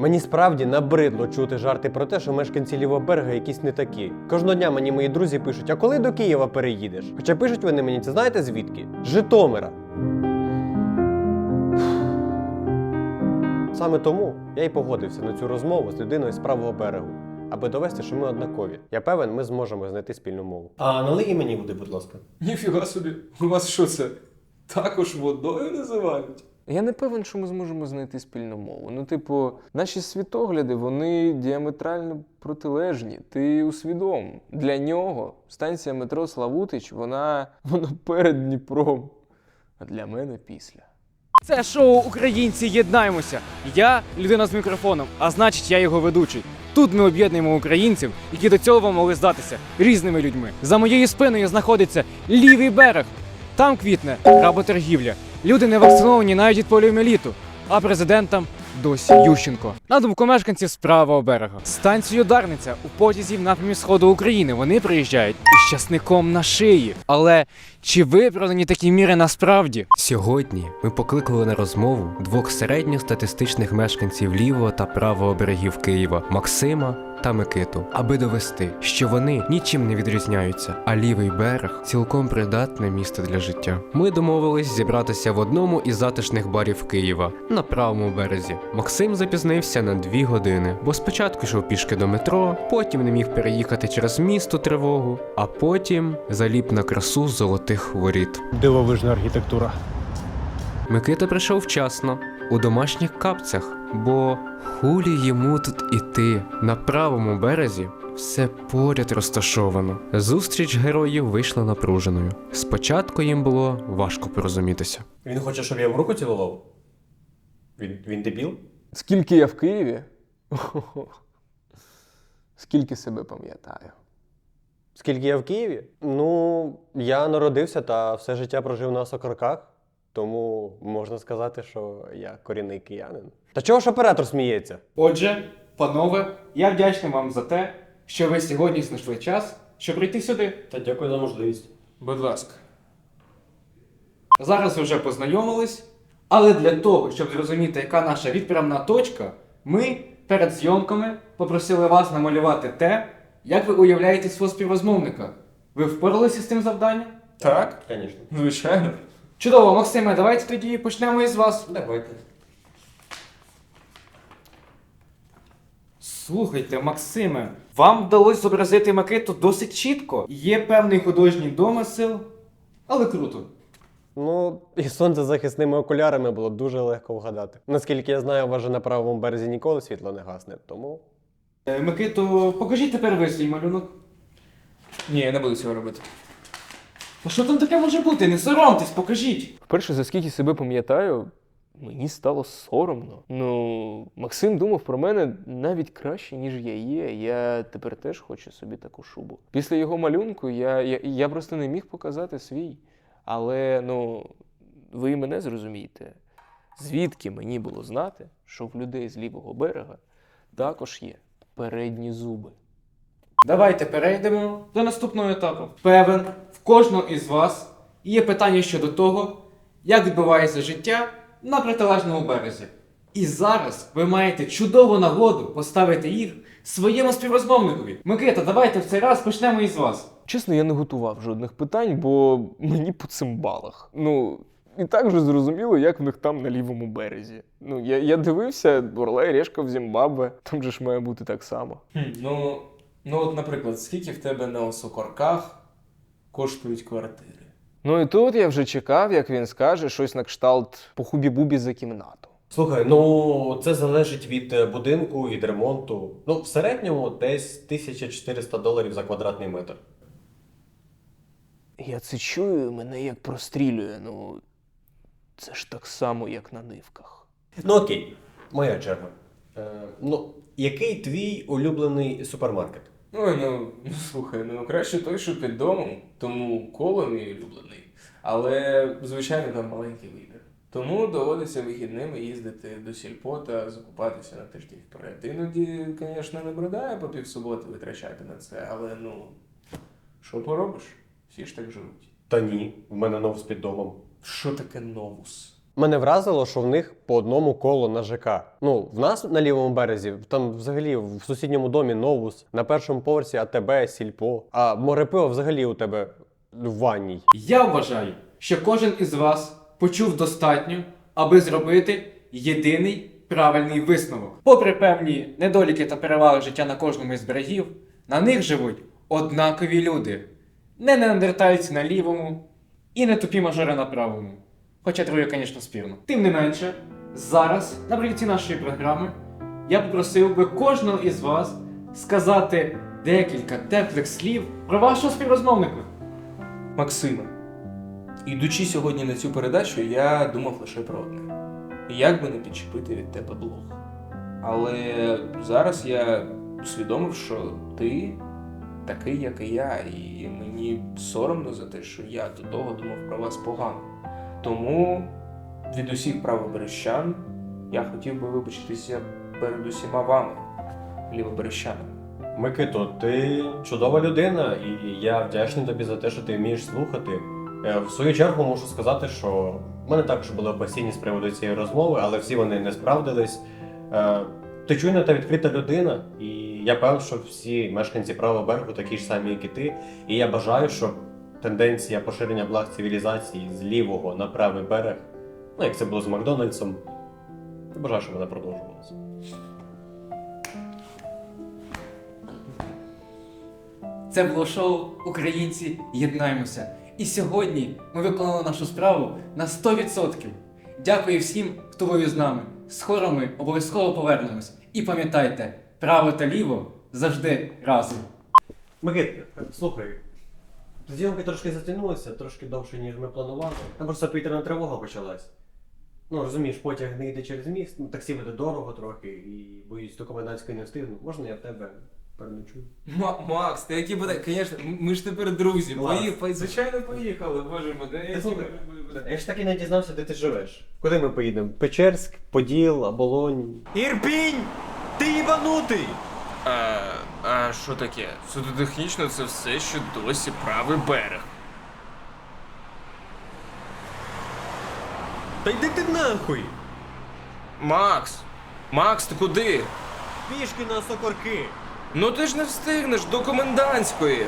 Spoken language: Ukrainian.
Мені справді набридло чути жарти про те, що мешканці лівого берега якісь не такі. Кожного дня мені мої друзі пишуть, а коли до Києва переїдеш? Хоча пишуть вони мені, це знаєте звідки? З Житомира. Саме тому я й погодився на цю розмову з людиною з правого берегу, аби довести, що ми однакові. Я певен, ми зможемо знайти спільну мову. А налий і мені води, будь ласка. Ніфіга собі, у вас що це? Також водою називають? Я не певен, що ми зможемо знайти спільну мову. Ну, типу, наші світогляди вони діаметрально протилежні. Ти усвідом. Для нього станція метро Славутич, вона, вона перед Дніпром, а для мене після. Це шоу Українці єднаємося. Я людина з мікрофоном, а значить, я його ведучий. Тут ми об'єднуємо українців, які до цього могли здатися різними людьми. За моєю спиною знаходиться лівий берег. Там квітне работоргівля. Люди не вакциновані навіть від поліоміеліту, а президентом досі Ющенко. На думку мешканців з правого берега. Станцію Дарниця у потязі в напрямі сходу України вони приїжджають із часником на шиї. Але чи виправдані такі міри насправді? Сьогодні ми покликали на розмову двох середньостатистичних мешканців лівого та правого берегів Києва Максима та Микиту, аби довести, що вони нічим не відрізняються, а лівий берег цілком придатне місто для життя. Ми домовились зібратися в одному із затишних барів Києва на правому березі. Максим запізнився на дві години, бо спочатку йшов пішки до метро, потім не міг переїхати через місто тривогу, а потім заліп на красу золотих воріт. Дивовижна архітектура. Микита прийшов вчасно, у домашніх капцях, бо хулі йому тут іти. На правому березі все поряд розташовано. Зустріч героїв вийшла напруженою. Спочатку їм було важко порозумітися. Він хоче, щоб я в руку цілував? Він, він дебіл? Скільки я в Києві? Скільки себе пам'ятаю. Скільки я в Києві? Ну, я народився та все життя прожив на Сокорках, тому можна сказати, що я корінний киянин. Та чого ж оператор сміється? Отже, панове, я вдячний вам за те, що ви сьогодні знайшли час, щоб прийти сюди. Та дякую за можливість. Будь ласка. Зараз ви вже познайомились, але для того, щоб зрозуміти, яка наша відправна точка, ми перед зйомками попросили вас намалювати те, як ви уявляєте свого співрозмовника. Ви впоралися з цим завданням? Так, Звісно. звичайно. Чудово, Максиме, давайте тоді почнемо із вас. Давайте. Слухайте, Максиме, вам вдалося зобразити Микиту досить чітко. Є певний художній домисел, але круто. Ну, і сонцезахисними окулярами було дуже легко вгадати. Наскільки я знаю, у вас же на правому березі ніколи світло не гасне, тому. Е, Микито, покажіть тепер ви свій малюнок. Ні, я не буду цього робити. А що там таке може бути? Не соромтесь, покажіть. Вперше, за скільки себе пам'ятаю, мені стало соромно. Ну, Максим думав про мене навіть краще, ніж я є. Я тепер теж хочу собі таку шубу. Після його малюнку я, я, я просто не міг показати свій. Але ну, ви і мене зрозумієте, звідки мені було знати, що в людей з лівого берега також є передні зуби. Давайте перейдемо до наступного етапу. Певен, в кожного із вас є питання щодо того, як відбувається життя на протилежному березі. І зараз ви маєте чудову нагоду поставити їх своєму співрозмовникові. Микита, давайте в цей раз почнемо із вас. Чесно, я не готував жодних питань, бо мені по цимбалах. Ну, і так вже зрозуміло, як в них там на лівому березі. Ну, я, я дивився Орла і Решка в Зімбабве, там же ж має бути так само. Ну, ну от, наприклад, скільки в тебе на осокорках коштують квартири? Ну і тут я вже чекав, як він скаже щось на кшталт по хубі-бубі за кімнату. Слухай, ну це залежить від е, будинку, від ремонту. Ну, в середньому десь 1400 доларів за квадратний метр. Я це чую, мене як прострілює. Ну, це ж так само, як на нивках. Ну окей, моя черга. Е, ну, який твій улюблений супермаркет? Ой, ну, ну слухай, ну краще той, що під домом, тому коло мій улюблений. Але, звичайно, там маленький вибір. Тому доводиться вихідними їздити до сільпо та закупатися на тиждень вперед. Іноді, звісно, не брадає по півсуботи витрачати на це, але ну, що поробиш? Всі ж так живуть. Та ні, в мене новс під домом. Що таке новус? Мене вразило, що в них по одному колу на ЖК. Ну, в нас на лівому березі, там взагалі в сусідньому домі Новус, на першому поверсі АТБ, Сільпо, а морепиво взагалі у тебе в ванній. Я вважаю, що кожен із вас почув достатньо, аби зробити єдиний правильний висновок. Попри певні недоліки та переваги життя на кожному із берегів, на них живуть однакові люди. Не неандертальці на лівому і не тупі мажори на правому. Хоча троє, звісно, спірно. Тим не менше, зараз, наприкінці нашої програми, я попросив би кожного із вас сказати декілька теплих слів про вашого співрозмовника. Максиме, ідучи сьогодні на цю передачу, я думав лише про одне: як би не підчепити від тебе блог. Але зараз я усвідомив, що ти такий, як і я, і мені соромно за те, що я до того думав про вас погано. Тому від усіх правоберещан я хотів би вибачитися перед усіма вами, лівоберещанами. Микито, ти чудова людина, і я вдячний тобі за те, що ти вмієш слухати. Е, В свою чергу можу сказати, що в мене також були опасіння з приводу цієї розмови, але всі вони не справдились. Е, Ти чуйна та відкрита людина, і я певен, що всі мешканці правого берегу такі ж самі, як і ти. І я бажаю, щоб тенденція поширення благ цивілізації з лівого на правий берег, ну як це було з Макдональдсом, я бажаю, щоб вона продовжувалася. Це було шоу Українці єднаємося. І сьогодні ми виконали нашу справу на 100%. Дякую всім, хто був із нами. Скоро ми обов'язково повернемось. І пам'ятайте, право та ліво завжди разом. Микит, слухай. Зйомки трошки затягнулися, трошки довше, ніж ми планували. Там просто повітряна тривога почалась. Ну, розумієш, потяг не йде через міст, ну, таксі буде дорого трохи, і боюсь, до комендантської не встигну. Можна я в тебе переночую? Макс, ти які буде, звісно, ми ж тепер друзі. Клас. Пої- звичайно, поїхали, боже мой, де Ти слухай, Я ж так і не дізнався, де ти живеш. Куди ми поїдемо? Печерськ, Поділ, Оболонь. Ірпінь! Ти їбанутий! А, а що таке? Суто технічно це все, що досі правий берег. Та йди ти нахуй! Макс! Макс, ти куди? Пішки на сокорки! Ну ти ж не встигнеш до комендантської.